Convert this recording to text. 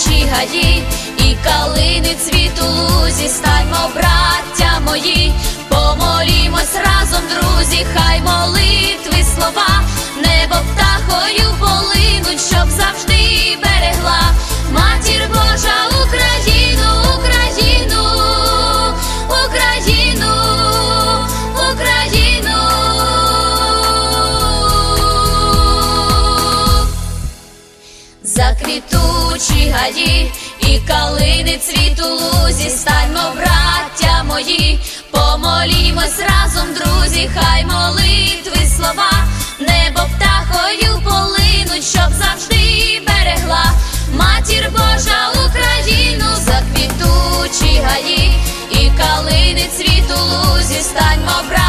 заквітучі гаї і калини цвіту лузі, станьмо, браття мої, помолімось Заквітучі гаї і калини цвіту лузі, станьмо, браття мої, помолімось разом, друзі, хай молитви слова, небо птахою полинуть, щоб завжди берегла матір Божа Україну, заквітучі гаї і калини цвіту лузі, станьмо, браття